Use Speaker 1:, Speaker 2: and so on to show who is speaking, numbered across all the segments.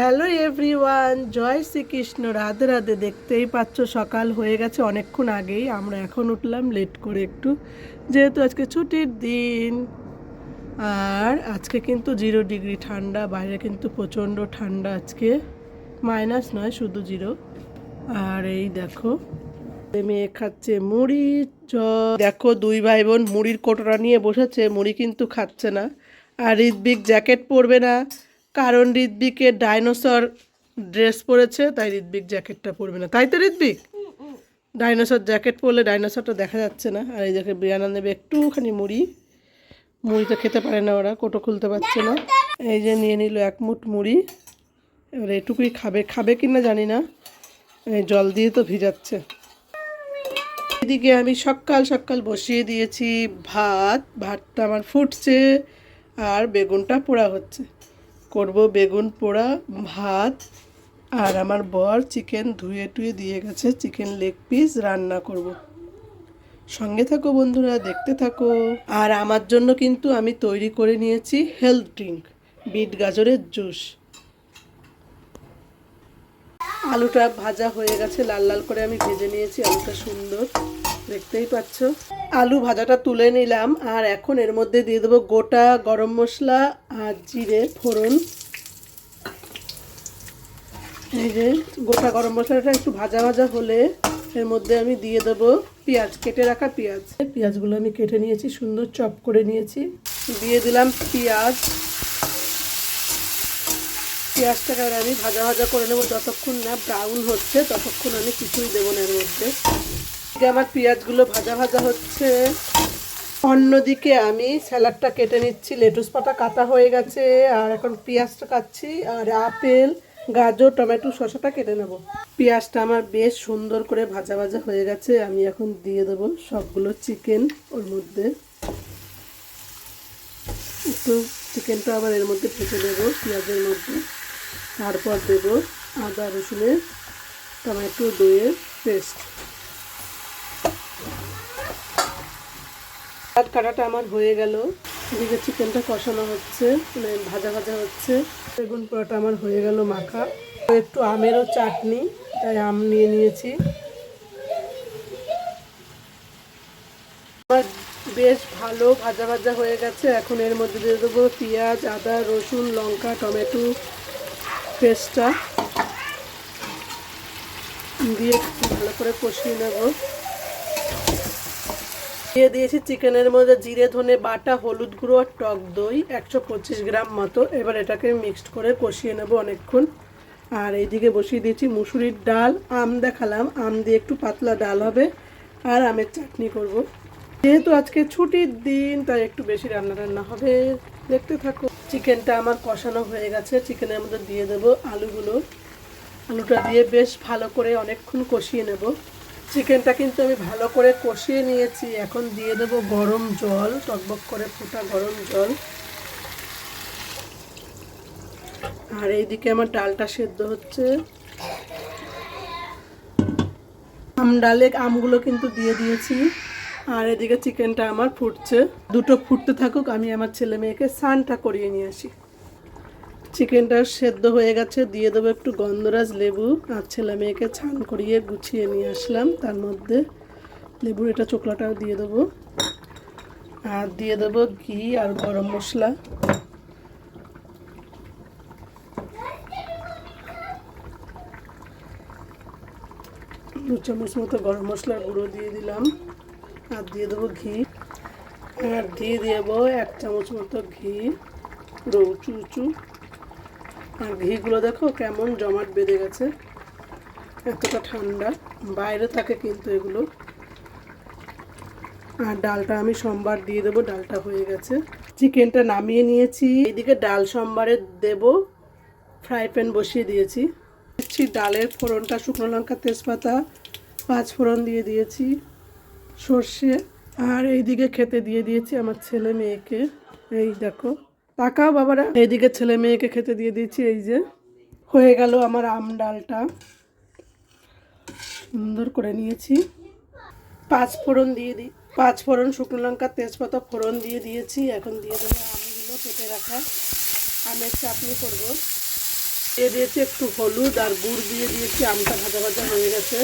Speaker 1: Hello everyone, জয় শ্রীকৃষ্ণ। রাধে রাধে, দেখতেই পাচ্ছ সকাল হয়ে গেছে অনেকক্ষণ আগেই। আমরা এখন উঠলাম লেট করে একটু, যেহেতু আজকে ছুটির দিন। আর আজকে কিন্তু জিরো ডিগ্রি ঠান্ডা, বাইরে কিন্তু প্রচণ্ড ঠান্ডা আজকে। মাইনাস নয়, শুধু জিরো। আর এই দেখো মেয়ে খাচ্ছে মুড়ি চ দেখো দুই ভাই বোন মুড়ির কোটোটা নিয়ে বসেছে, মুড়ি কিন্তু খাচ্ছে না। আর ঋদ্বিক জ্যাকেট পরবে না। কারণ ঋদ্বিকের ডাইনোসর ড্রেস পরেছে, তাই ঋদ্বিক জ্যাকেটটা পরবে না। তাই তো ঋদ্বিক ডাইনোসর জ্যাকেট পরলে ডাইনোসরটা দেখা যাচ্ছে না। আর এই দেখে বিয়ানা নেবে একটুখানি মুড়ি। মুড়ি তো খেতে পারে না ওরা, কোটো খুলতে পারছে না। এই যে নিয়ে নিল এক মুঠ মুড়ি। এবার এটুকুই খাবে। খাবে কি না জানি না। জল দিয়ে তো ভিজাচ্ছে। এদিকে আমি সকাল সকাল বসিয়ে দিয়েছি ভাত। ভাতটা আমার ফুটছে আর বেগুনটা পোড়া হচ্ছে। করব বেগুন পোড়া, ভাত আর আমার বর চিকেন ধুয়ে টুয়ে দিয়ে গেছে চিকেন লেগ পিস রান্না করব। সঙ্গে থাকো বন্ধুরা, দেখতে থাকো আর আমার জন্য কিন্তু আমি তৈরি করে নিয়েছি হেলথ ড্রিঙ্ক বিট গাজরের জুস আলুটা ভাজা হয়ে গেছে, লাল লাল করে আমি ভেজে নিয়েছি, আলুটা সুন্দর। দেখতেই পাচ্ছ? আলু ভাজাটা তুলে নিলাম, আর এখন এর মধ্যে দিয়ে দেবো গোটা গরম মশলা আর জিরে, ফোড়ন। এই যে গোটা গরম মশলাটা একটু ভাজা ভাজা হলে এর মধ্যে আমি দিয়ে দেবো পেঁয়াজ, কেটে রাখা পেঁয়াজ। পেঁয়াজগুলো আমি কেটে নিয়েছি, সুন্দর চপ করে নিয়েছি। দিয়ে দিলাম পেঁয়াজ। পেঁয়াজটাকে আর আমি ভাজা ভাজা করে নেব। যতক্ষণ না ব্রাউন হচ্ছে, ততক্ষণ আমি কিছুই দেবো না এর মধ্যে। আমার পেঁয়াজগুলো ভাজা ভাজা হচ্ছে। অন্যদিকে আমি স্যালাডটা কেটে নিচ্ছি। লেটুস পাতা কাটা হয়ে গেছে। আর এখন পেঁয়াজটা কাটছি। আর আপেল, গাজর, টমেটো, শসাটা কেটে নেব। পেঁয়াজটা আমার বেশ সুন্দর করে ভাজা ভাজা হয়ে গেছে। আমি এখন দিয়ে দেবো সবগুলো চিকেন ওর মধ্যে। একটু চিকেনটা আবার এর মধ্যে ভেজে দেবো পেঁয়াজের মধ্যে। তারপর দেব আদা রসুনের টমেটো দইয়ের পেস্ট কাট কাটাটা আমার হয়ে গেল। এদিকে চিকেনটা কষানো হচ্ছে মানে ভাজা ভাজা হচ্ছে। বেগুন পোড়াটা আমার হয়ে গেল মাখা। একটু আমেরও চাটনি, তাই আম নিয়ে নিয়েছি। আমার বেশ ভালো ভাজা ভাজা হয়ে গেছে। এখন এর মধ্যে দিয়ে দেবো পেঁয়াজ, আদা, রসুন, লঙ্কা, টমেটো পেস্টটা দিয়ে একটু ভালো করে কষিয়ে নেব। দিয়ে দিয়েছি চিকেনের মধ্যে জিরে, ধনে বাটা, হলুদ গুঁড়ো আর টক দই, একশো পঁচিশ গ্রাম মতো। এবার এটাকে মিক্সড করে কষিয়ে নেব অনেকক্ষণ। আর এইদিকে বসিয়ে দিয়েছি মুসুরির ডাল। আম দেখালাম, আম দিয়ে একটু পাতলা ডাল হবে। আর আমের চাটনি করব। যেহেতু আজকে ছুটির দিন, তাই একটু বেশি রান্না রান্না হবে। দেখতে থাকো। চিকেনটা আমার কষানো হয়ে গেছে। চিকেনের মধ্যে দিয়ে দেব আলুগুলো। আলুটা দিয়ে বেশ ভালো করে অনেকক্ষণ কষিয়ে নেব। চিকেনটা কিন্তু আমি ভালো করে কষিয়ে নিয়েছি। এখন দিয়ে দেব গরম জল, টকবক করে ফোটা গরম জল। আর এইদিকে আমার ডালটা সেদ্ধ হচ্ছে। আম ডালে আমগুলো কিন্তু দিয়ে দিয়েছি। আর এদিকে চিকেনটা আমার ফুটছে। দুটো ফুটতে থাকুক, আমি আমার ছেলে মেয়েকে স্নানটা করিয়ে নিয়ে আসি। চিকেনটা সেদ্ধ হয়ে গেছে, দিয়ে দেবো একটু গন্ধরাজ লেবু। আর ছেলে মেয়েকে ছান করিয়ে গুছিয়ে নিয়ে আসলাম। তার মধ্যে লেবুর এটা চোকলাটাও দিয়ে দেবো। আর দিয়ে দেবো ঘি আর গরম মশলা। দু চামচ মতো গরম মশলার গুঁড়ো দিয়ে দিলাম। আর দিয়ে দেবো ঘি। আর দিয়ে দেবো এক চামচ মতো ঘি পুরো উঁচু উঁচু আর ঘিগুলো দেখো কেমন জমাট বেঁধে গেছে, এতটা ঠান্ডা। বাইরে থাকে কিন্তু এগুলো। আর ডালটা আমি সোমবার দিয়ে দেবো, ডালটা হয়ে গেছে। চিকেনটা নামিয়ে নিয়েছি। এদিকে ডাল সোমবারে দেব। ফ্রাই প্যান বসিয়ে দিয়েছি। ডালের ফোড়নটা শুকনো লঙ্কা, তেজপাতা, পাঁচ ফোড়ন দিয়ে দিয়েছি। সর্ষে আর এইদিকে খেতে দিয়ে দিয়েছি আমার ছেলে মেয়েকে। এই দেখো। তাকাও বাবারা। এইদিকে ছেলে মেয়েকে খেতে দিয়ে দিয়েছি, এই যে। হয়ে গেল আমার আম ডালটা। সুন্দর করে নিয়েছি। পাঁচ ফোড়ন দিয়ে দিই পাঁচ ফোড়ন শুকনো লঙ্কা, তেজপাতা ফোড়ন দিয়ে দিয়েছি। এখন দিয়ে দেবো আমগুলো কেটে রাখা। আমের চাটনি করব। দিয়ে দিয়েছি একটু হলুদ আর গুড় দিয়ে দিয়েছি। আমটা ভাজা ভাজা হয়ে গেছে।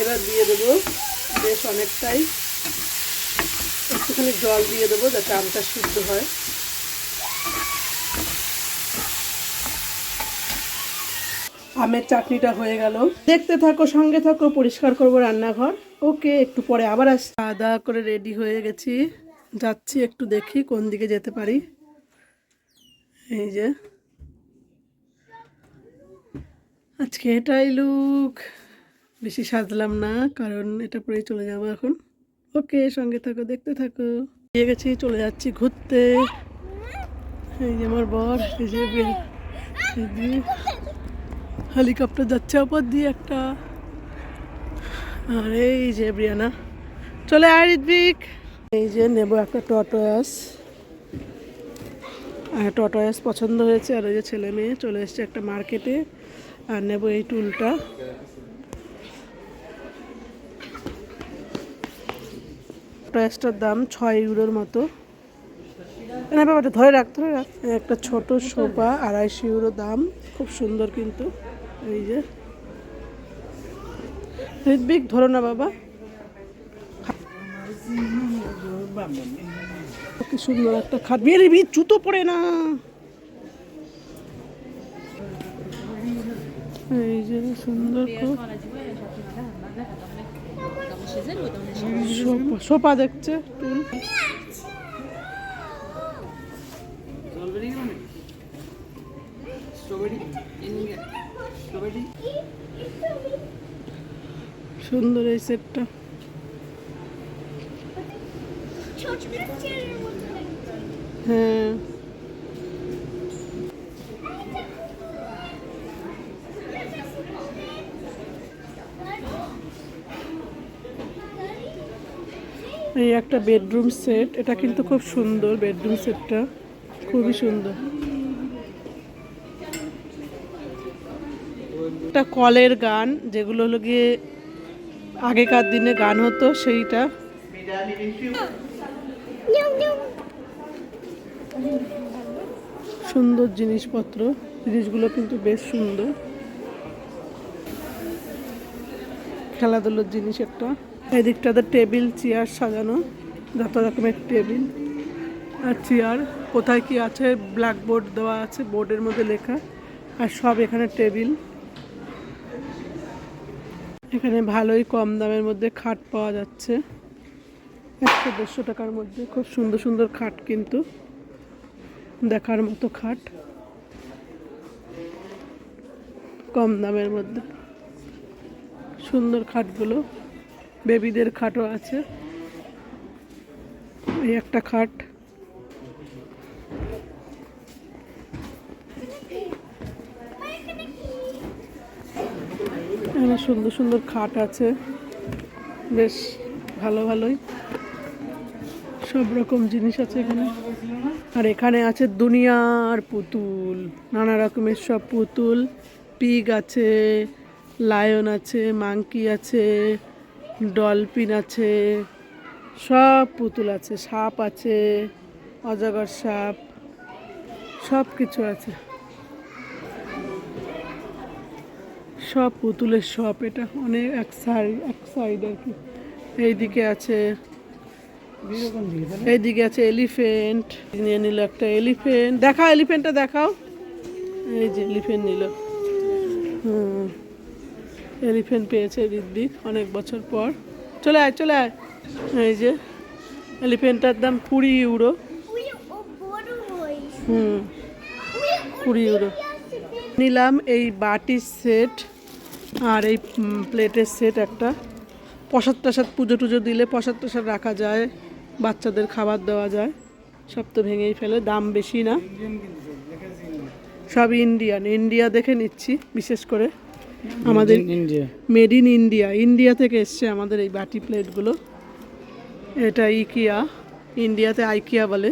Speaker 1: এবার দিয়ে দেবো বেশ অনেকটাই। একটুখানি জল দিয়ে দেবো যাতে আমটা সিদ্ধ হয়। আমের চাটনিটা হয়ে গেল। দেখতে থাকো, সঙ্গে থাকো, পরিষ্কার করব রান্নাঘর। ওকে, একটু পরে আবার আস দাওয়া করে রেডি হয়ে গেছি। যাচ্ছি একটু দেখি কোন দিকে যেতে পারি। এই যে। আজকে এটাই লুক বেশি সাজলাম না, কারণ এটা পরেই চলে যাব এখন। ওকে, সঙ্গে থাকো, দেখতে থাকো। গিয়ে গেছি, চলে যাচ্ছি ঘুরতে। এই যে আমার বর, এই হেলিকপ্টার যাচ্ছে ওপর দিয়ে একটা। আর এই যে ব্রিয়ানা। চলে আয় ঋত্বিক। এই যে নেব একটা টটয়াস। আর টটয়াস পছন্দ হয়েছে, আর ওই যে ছেলে মেয়ে চলে এসছে একটা মার্কেটে। আর নেব এই টুলটা। টয়াসটার দাম ছয় ইউরোর মতো। ব্যাপারটা ধরে রাখ ধরে রাখ। একটা ছোট সোফা, আড়াইশো ইউরো দাম। খুব সুন্দর কিন্তু। এই যে। ঋত্বিক, ধরো না বাবা। কি সুন্দর একটা খাট। বিয়ে রে জুতো পড়ে না। এই যে, সুন্দর খুব সোফা- সোফা দেখছে টুল সুন্দর এই সেটটা হ্যাঁ এই একটা বেডরুম সেট এটা কিন্তু খুব সুন্দর বেডরুম সেটটা খুবই সুন্দর। একটা কলের গান, যেগুলো হলো গিয়ে আগেকার দিনে গান হতো, সেইটা। সুন্দর জিনিসপত্র, জিনিসগুলো কিন্তু বেশ সুন্দর। খেলাধুলোর জিনিস একটা। এদিকটাতে টেবিল, চেয়ার সাজানো, যত রকমের টেবিল আর চেয়ার। কোথায় কি আছে? ব্ল্যাকবোর্ড দেওয়া আছে, বোর্ডের মধ্যে লেখা আর সব এখানে টেবিল। এখানে ভালোই কম দামের মধ্যে খাট পাওয়া যাচ্ছে। একশো দেড়শো টাকার মধ্যে, খুব সুন্দর সুন্দর খাট কিন্তু। দেখার মতো খাট। কম দামের মধ্যে। সুন্দর খাটগুলো। বেবিদের খাটও আছে। এই একটা খাট। সুন্দর সুন্দর খাট আছে। বেশ ভালো ভালোই। সব রকম জিনিস আছে এখানে। আর এখানে আছে দুনিয়ার পুতুল। নানা রকমের সব পুতুল। পিগ আছে, লায়ন আছে, মাংকি আছে। ডলফিন আছে, সব পুতুল আছে, সাপ আছে, অজগর সাপ, সব কিছু আছে। সব পুতুলের শপ এটা অনেক এক সাইড এক সাইড আর কি। এইদিকে আছে এইদিকে আছে এলিফেন্ট নিয়ে নিল একটা এলিফেন্ট দেখাও এলিফেন্টটা দেখাও। এই যে এলিফেন্ট নিল। হুম। এলিফেন্ট পেয়েছে ঋদ্বিক অনেক বছর পর। চলে আয় চলে আয়। এই যে এলিফেন্টটার দাম কুড়ি ইউরো হুম, কুড়ি ইউরো নিলাম এই বাটির সেট আর এই প্লেটের সেট একটা। প্রসাদ টসাদ পুজো টুজো দিলে প্রসাদ টসাদ রাখা যায়, বাচ্চাদের খাবার দেওয়া যায়। সব তো ভেঙেই ফেলে, দাম বেশি না। সব ইন্ডিয়ান ইন্ডিয়া দেখে নিচ্ছি, বিশেষ করে। আমাদের মেড ইন ইন্ডিয়া ইন্ডিয়া থেকে এসছে আমাদের এই বাটি প্লেটগুলো এটা ইকিয়া ইন্ডিয়াতে আইকিয়া বলে।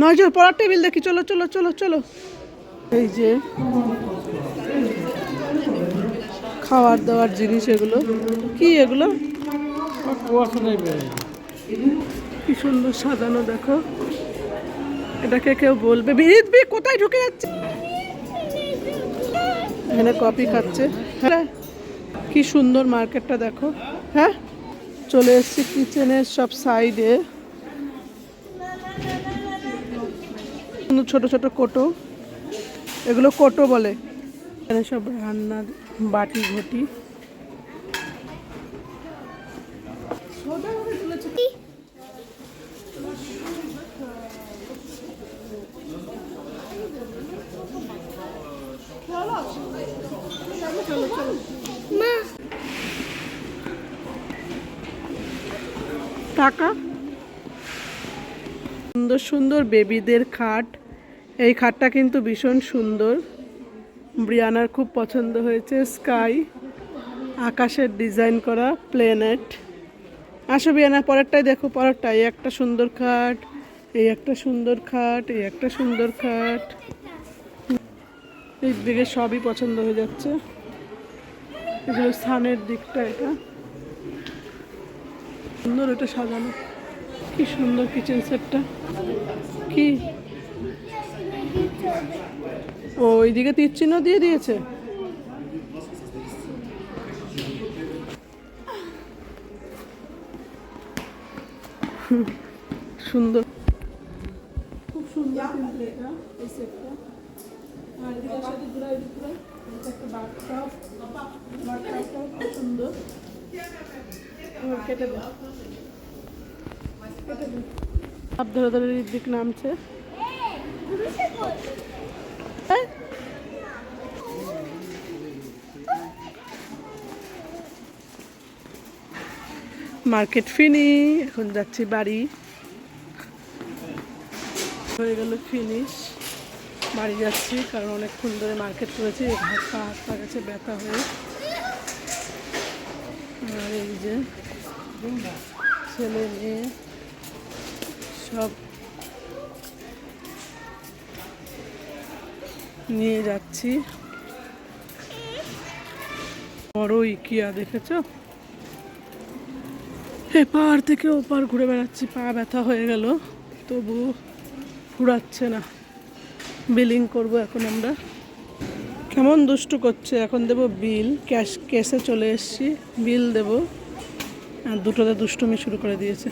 Speaker 1: নয়জন পড়ার টেবিল দেখি। চলো চলো চলো চলো। এই যে খাবার দাওয়ার জিনিস এগুলো। কি এগুলো? কি সুন্দর সাজানো দেখো। এটাকে কেউ বলবে। বিরিত বি কোথায় ঢুকে যাচ্ছে? এখানে কফি খাচ্ছে। হ্যাঁ কি সুন্দর মার্কেটটা দেখো। হ্যাঁ চলে এসছি কিচেনের সব সাইডে। ছোট ছোট কোটো। এগুলো কোটো বলে। এখানে সব রান্নার বাটি ঘটি। টাকা? সুন্দর সুন্দর বেবিদের খাট। এই খাটটা কিন্তু ভীষণ সুন্দর। ব্রিয়ানার খুব পছন্দ হয়েছে, স্কাই। আকাশের ডিজাইন করা, প্লেনেট। আসো বিয়ানা পরেরটাই দেখো পরেরটা এই একটা সুন্দর খাট, এই একটা সুন্দর খাট, এই একটা সুন্দর খাট। এই দিকে সবই পছন্দ হয়ে যাচ্ছে। এগুলো স্থানের দিকটা এটা। সুন্দর এটা সাজানো। কি সুন্দর কিচেন সেটটা কি? ও ওইদিকে তীর চিহ্ন দিয়ে দিয়েছে? সুন্দর। খুব সুন্দর এটা, এই সেটটা সুন্দর। এবার কেটে নামছে। হ্যাঁ? মার্কেট ফিনি এখন যাচ্ছি বাড়ি। হয়ে গেল ফিনিশ। বাড়ি যাচ্ছি, কারণ অনেকক্ষণ ধরে মার্কেট করেছি হাত পা হাত পা গেছে ব্যথা হয়ে। আর এই যে ছেলে মেয়ে সব নিয়ে যাচ্ছি। বড় ইকিয়া, দেখেছ? এপার থেকে ওপার ঘুরে বেড়াচ্ছি, পা ব্যথা হয়ে গেল, তবু ফুরাচ্ছে না। বিলিং করব এখন আমরা। কেমন দুষ্টু করছে, এখন দেব বিল, ক্যাশ, ক্যাশে চলে এসেছি, বিল দেব। আর দুটোতে দুষ্টুমি শুরু করে দিয়েছে।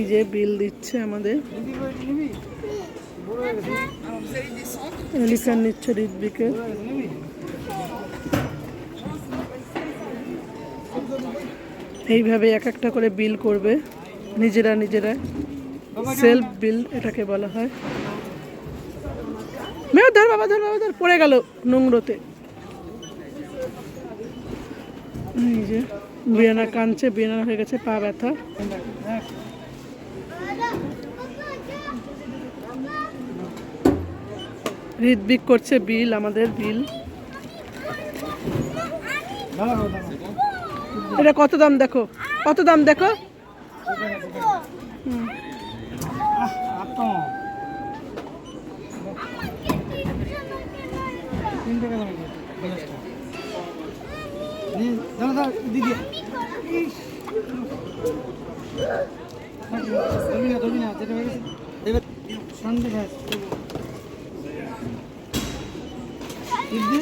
Speaker 1: এই যে বিল দিচ্ছে আমাদের। নিচ্ছে ঋদ্বিকে এইভাবে এক একটা করে বিল করবে। নিজেরা নিজেরা। সেলফ বিল এটাকে বলা হয়। মেয়ে ধর বাবা ধর বাবা ধর পড়ে গেল নোংরোতে। এই যে বিয়ানা কাঁদছে বিয়ানা হয়ে গেছে পা ব্যথা। হৃদবিক করছে বিল আমাদের বিল। এটা কত দাম দেখো? কত দাম দেখো? হুম।
Speaker 2: দিদি ধরবি না ধরবি না যেটা হয়ে গেছে এবার ভাই দিদি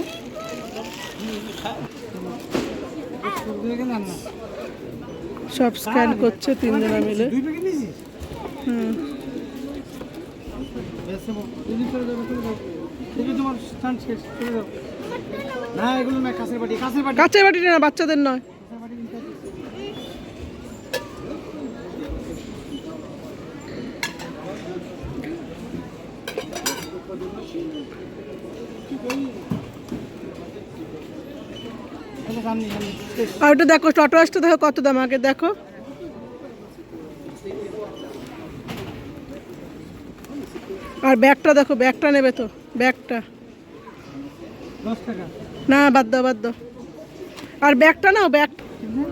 Speaker 1: সব স্ক্যান করছে তিনজনা মিলে হুম
Speaker 2: তোমার স্থান শেষ চলে যাও। না এগুলো না কাছের বাটি কাছের বাটি
Speaker 1: কাছের বাটিটা না বাচ্চাদের নয়। আর ওটা দেখো টোটো আসতে দেখো কত দাম আগে দেখো। আর ব্যাগটা দেখো ব্যাগটা নেবে তো। ব্যাগটা। না বাদ দাও বাদ দাও। আর ব্যাগটা নাও ব্যাগ।
Speaker 2: কিনবে?